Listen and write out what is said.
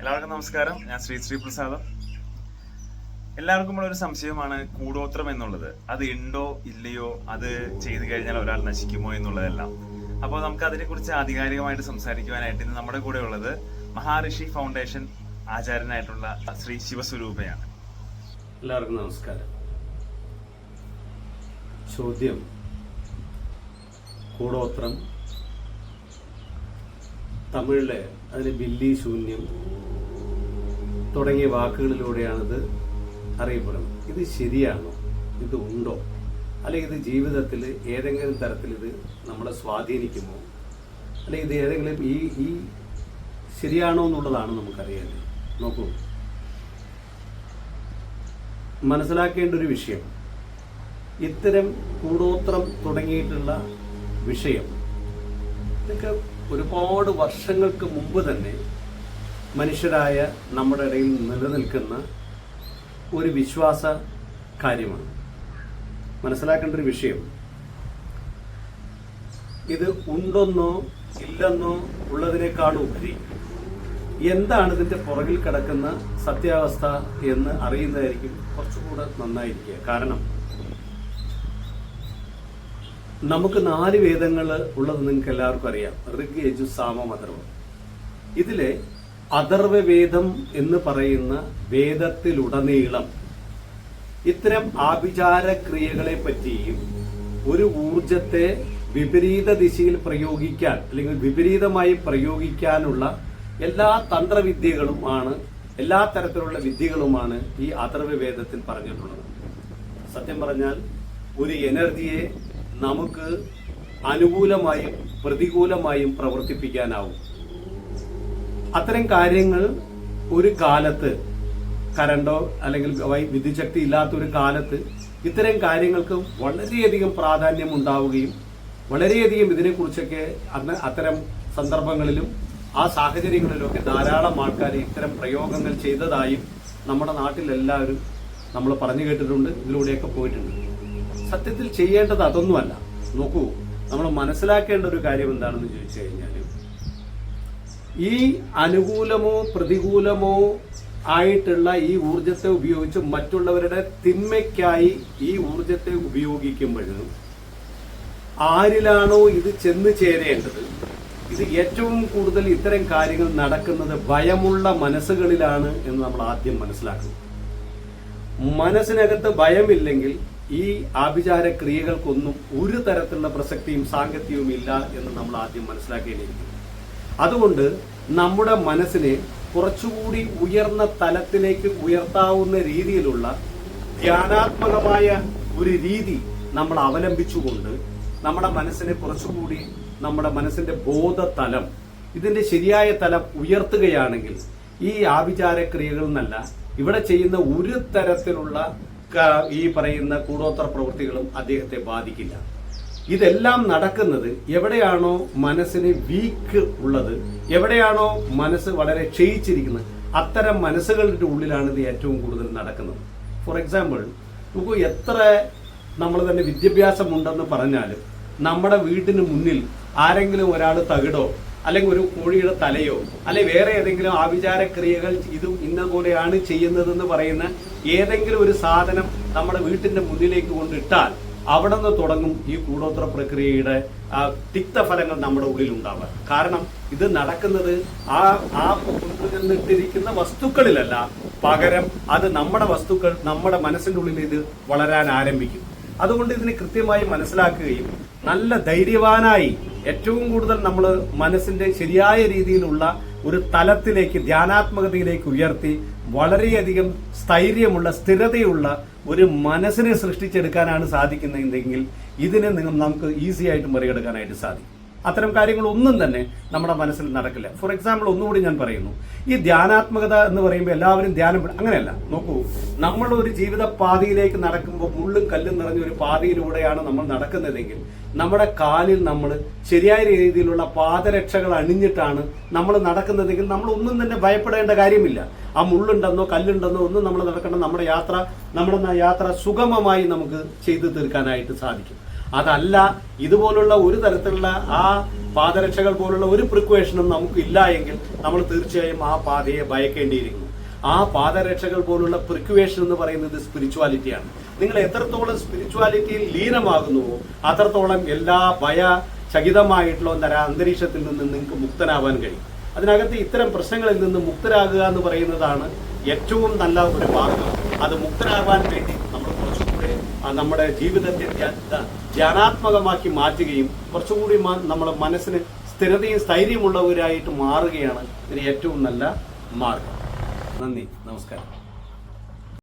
എല്ലാവർക്കും നമസ്കാരം. ഞാൻ ശ്രീ ശ്രീ പ്രസാദം എല്ലാവർക്കും ഉള്ള ഒരു സംശയമാണ് കൂടോത്രം എന്നുള്ളത്. അത് ഉണ്ടോ ഇല്ലയോ അത് ചെയ്തു കഴിഞ്ഞാൽ ഒരാൾ നശിക്കുമോ എന്നുള്ളതെല്ലാം. അപ്പോൾ നമുക്ക് അതിനെക്കുറിച്ച് ആധികാരികമായിട്ട് സംസാരിക്കുവാനായിട്ട് ഇന്ന് നമ്മുടെ കൂടെ ഉള്ളത് മഹാഋഷി ഫൗണ്ടേഷൻ ആചാര്യനായിട്ടുള്ള ശ്രീ ശിവസ്വരൂപയാണ്. എല്ലാവർക്കും നമസ്കാരം. ചോദ്യം കൂടോത്രം തമിഴിലെ അതിന് ബില്ലി ശൂന്യം. തുടങ്ങിയ വാക്കുകളിലൂടെയാണിത് അറിയപ്പെടുന്നത്. ഇത് ശരിയാണോ? ഇത് ഉണ്ടോ? അല്ലെങ്കിൽ ഇത് ജീവിതത്തിൽ ഏതെങ്കിലും തരത്തിൽ ഇത് നമ്മളെ സ്വാധീനിക്കുമോ? അല്ലെങ്കിൽ ഇത് ഏതെങ്കിലും ഈ ഈ ശരിയാണോ എന്നുള്ളതാണ് നമുക്കറിയേണ്ടത്. നോക്കൂ. മനസ്സിലാക്കേണ്ട ഒരു വിഷയം. ഇത്തരം കൂടോത്രം തുടങ്ങിയിട്ടുള്ള വിഷയം. ഇതൊക്കെ ഒരുപാട് വർഷങ്ങൾക്ക് മുമ്പ് തന്നെ മനുഷ്യരായ നമ്മുടെ ഇടയിൽ നിലനിൽക്കുന്ന ഒരു വിശ്വാസ കാര്യമാണ്. മനസ്സിലാക്കേണ്ട ഒരു വിഷയം. ഇത് ഉണ്ടെന്നോ ഇല്ലെന്നോ ഉള്ളതിനേക്കാൾ ഉപരി എന്താണ് ഇതിന്റെ പുറകിൽ കിടക്കുന്ന സത്യാവസ്ഥ എന്ന് അറിയുന്നതായിരിക്കും കുറച്ചുകൂടെ നന്നായിരിക്കുക. കാരണം നമുക്ക് നാല് വേദങ്ങൾ ഉള്ളത് നിങ്ങൾക്ക് എല്ലാവർക്കും അറിയാം. ഋഗ് യജു സാമ മതർവ് ഇതിലെ അഥർവ വേദം എന്ന് പറയുന്ന വേദത്തിലുടനീളം ഇത്തരം ആഭിചാരക്രിയകളെ പറ്റിയും ഒരു ഊർജത്തെ വിപരീത ദിശയിൽ പ്രയോഗിക്കാൻ അല്ലെങ്കിൽ വിപരീതമായി പ്രയോഗിക്കാനുള്ള എല്ലാ തന്ത്രവിദ്യകളും ആണ് എല്ലാ തരത്തിലുള്ള വിദ്യകളുമാണ് ഈ അഥർവവേദത്തിൽ പറഞ്ഞിട്ടുള്ളത്. സത്യം പറഞ്ഞാൽ ഒരു എനർജിയെ നമുക്ക് അനുകൂലമായും പ്രതികൂലമായും പ്രവർത്തിപ്പിക്കാനാവും. അത്തരം കാര്യങ്ങൾ ഒരു കാലത്ത് കരണ്ടോ അല്ലെങ്കിൽ വിദ്യുശക്തി ഇല്ലാത്ത ഒരു കാലത്ത് ഇത്തരം കാര്യങ്ങൾക്ക് വളരെയധികം പ്രാധാന്യം ഉണ്ടാവുകയും വളരെയധികം ഇതിനെക്കുറിച്ചൊക്കെ അന്ന് അത്തരം സന്ദർഭങ്ങളിലും ആ സാഹചര്യങ്ങളിലൊക്കെ ധാരാളം ആൾക്കാർ ഇത്തരം പ്രയോഗങ്ങൾ ചെയ്തതായും നമ്മുടെ നാട്ടിലെല്ലാവരും നമ്മൾ പറഞ്ഞു കേട്ടിട്ടുണ്ട് ഇതിലൂടെയൊക്കെ പോയിട്ടുണ്ട്. സത്യത്തിൽ ചെയ്യേണ്ടത് അതൊന്നുമല്ല. നോക്കൂ നമ്മൾ മനസ്സിലാക്കേണ്ട ഒരു കാര്യം എന്താണെന്ന് ചോദിച്ചു കഴിഞ്ഞാൽ ഈ അനുകൂലമോ പ്രതികൂലമോ ആയിട്ടുള്ള ഈ ഊർജത്തെ ഉപയോഗിച്ച് മറ്റുള്ളവരുടെ തിന്മയ്ക്കായി ഈ ഊർജത്തെ ഉപയോഗിക്കുമ്പോഴും ആരിലാണോ ഇത് ചെന്ന് ചേരേണ്ടത്? ഇത് ഏറ്റവും കൂടുതൽ ഇത്തരം കാര്യങ്ങൾ നടക്കുന്നത് ഭയമുള്ള മനസ്സുകളിലാണ് എന്ന് നമ്മൾ ആദ്യം മനസ്സിലാക്കുന്നു മനസ്സിനകത്ത് ഭയമില്ലെങ്കിൽ ഈ ആഭിചാര ക്രിയകൾക്കൊന്നും ഒരു തരത്തിലുള്ള പ്രസക്തിയും സാങ്കത്യവും ഇല്ല എന്ന് നമ്മൾ ആദ്യം മനസ്സിലാക്കേണ്ടിയിരിക്കുന്നു. അതുകൊണ്ട് നമ്മുടെ മനസ്സിനെ കുറച്ചുകൂടി ഉയർന്ന തലത്തിലേക്ക് ഉയർത്താവുന്ന രീതിയിലുള്ള ധ്യാനാത്മകമായ ഒരു രീതി നമ്മൾ അവലംബിച്ചുകൊണ്ട് നമ്മുടെ മനസ്സിനെ കുറച്ചുകൂടി നമ്മുടെ മനസ്സിന്റെ ബോധതലം ഇതിന്റെ ശരിയായ തലം ഉയർത്തുകയാണെങ്കിൽ ഈ ആഭിചാര ക്രിയകൾ എന്നല്ല ഇവിടെ ചെയ്യുന്ന ഒരു തരത്തിലുള്ള ഈ പറയുന്ന കൂടോത്തര പ്രവൃത്തികളും അദ്ദേഹത്തെ ബാധിക്കില്ല. ഇതെല്ലാം നടക്കുന്നത് എവിടെയാണോ മനസ്സിന് വീക്ക് ഉള്ളത് എവിടെയാണോ മനസ്സ് വളരെ ക്ഷയിച്ചിരിക്കുന്നത് അത്തരം മനസ്സുകളുടെ ഉള്ളിലാണ് ഇത് ഏറ്റവും കൂടുതൽ നടക്കുന്നത്. ഫോർ എക്സാമ്പിൾ നമുക്ക് എത്ര നമ്മൾ തന്നെ വിദ്യാഭ്യാസമുണ്ടെന്ന് പറഞ്ഞാലും നമ്മുടെ വീട്ടിന് മുന്നിൽ ആരെങ്കിലും ഒരാൾ തകിടോ അല്ലെങ്കിൽ ഒരു കോഴിയുടെ തലയോ അല്ലെങ്കിൽ വേറെ ഏതെങ്കിലും ആവിചാര ക്രിയകൾ ഇത് ഇന്ന പോലെയാണ് ചെയ്യുന്നതെന്ന് പറയുന്ന ഏതെങ്കിലും ഒരു സാധനം നമ്മുടെ വീട്ടിന്റെ മുന്നിലേക്ക് കൊണ്ടിട്ടാൽ അവിടെ നിന്ന് തുടങ്ങും ഈ കൂടോത്ര പ്രക്രിയയുടെ തിക്തഫലങ്ങൾ നമ്മുടെ ഉള്ളിൽ ഉണ്ടാവുക കാരണം ഇത് നടക്കുന്നത് ആ ആ നിന്നിട്ടിരിക്കുന്ന വസ്തുക്കളിലല്ല. പകരം അത് നമ്മുടെ വസ്തുക്കൾ നമ്മുടെ മനസ്സിന്റെ ഉള്ളിൽ ഇത് വളരാൻ ആരംഭിക്കും. അതുകൊണ്ട് ഇതിനെ കൃത്യമായി മനസ്സിലാക്കുകയും നല്ല ധൈര്യവാനായി ഏറ്റവും കൂടുതൽ നമ്മൾ മനസ്സിന്റെ ശരിയായ രീതിയിലുള്ള ഒരു തലത്തിലേക്ക് ധ്യാനാത്മകതയിലേക്ക് ഉയർത്തി വളരെയധികം സ്ഥൈര്യമുള്ള സ്ഥിരതയുള്ള ഒരു മനസ്സിനെ സൃഷ്ടിച്ചെടുക്കാനാണ് സാധിക്കുന്നതെങ്കിൽ ഇതിനെ നിങ്ങൾ നമുക്ക് ഈസി ആയിട്ട് മറികടക്കാനായിട്ട് സാധിക്കും. അത്തരം കാര്യങ്ങളൊന്നും തന്നെ നമ്മുടെ മനസ്സിൽ നടക്കില്ല. ഫോർ എക്സാമ്പിൾ ഒന്നുകൂടി ഞാൻ പറയുന്നു. ഈ ധ്യാനാത്മകത എന്ന് പറയുമ്പോൾ എല്ലാവരും ധ്യാനം അങ്ങനെയല്ല. നോക്കൂ നമ്മൾ ഒരു ജീവിത പാതയിലേക്ക് നടക്കുമ്പോൾ മുള്ളും കല്ലും നിറഞ്ഞ ഒരു പാതയിലൂടെയാണ് നമ്മൾ നടക്കുന്നതെങ്കിൽ നമ്മുടെ കാലിൽ നമ്മൾ ശരിയായ രീതിയിലുള്ള പാദരക്ഷകൾ അണിഞ്ഞിട്ടാണ് നമ്മൾ നടക്കുന്നതെങ്കിൽ നമ്മൾ ഒന്നും തന്നെ ഭയപ്പെടേണ്ട കാര്യമില്ല. ആ മുള്ളുണ്ടെന്നോ കല്ലുണ്ടെന്നോ ഒന്നും നമ്മൾ നടക്കേണ്ട നമ്മുടെ യാത്ര നമ്മുടെ യാത്ര സുഗമമായി നമുക്ക് ചെയ്തു തീർക്കാനായിട്ട് സാധിക്കും. അതല്ല ഇതുപോലുള്ള ഒരു തരത്തിലുള്ള ആ പാദരക്ഷകൾ പോലുള്ള ഒരു പ്രിക്വേഷനും നമുക്ക് ഇല്ല എങ്കിൽ നമ്മൾ തീർച്ചയായും ആ പാതയെ ഭയക്കേണ്ടിയിരിക്കുന്നു. ആ പാദരക്ഷകൾ പോലുള്ള പ്രിക്വേഷൻ എന്ന് പറയുന്നത് സ്പിരിച്വാലിറ്റിയാണ് നിങ്ങൾ എത്രത്തോളം സ്പിരിച്വാലിറ്റിയിൽ ലീനമാകുന്നുവോ അത്രത്തോളം എല്ലാ ഭയ ചകിതമായിട്ടുള്ള ഒന്നര അന്തരീക്ഷത്തിൽ നിന്ന് നിങ്ങൾക്ക് മുക്തനാവാൻ കഴിയും. അതിനകത്ത് ഇത്തരം പ്രശ്നങ്ങളിൽ നിന്ന് മുക്തരാകുക എന്ന് പറയുന്നതാണ് ഏറ്റവും നല്ല ഒരു മാർഗം. അത് മുക്തരാകാൻ വേണ്ടി നമ്മുടെ ജീവിതത്തെ ധ്യാ- ധ്യാ- ധ്യാനാത്മകമാക്കി മാറ്റുകയും കുറച്ചുകൂടി നമ്മുടെ മനസ്സിന് സ്ഥിരതയും സ്ഥൈര്യമുള്ളവരായിട്ട് മാറുകയാണ് ഇതിന് ഏറ്റവും നല്ല മാർഗം. നന്ദി. നമസ്കാരം.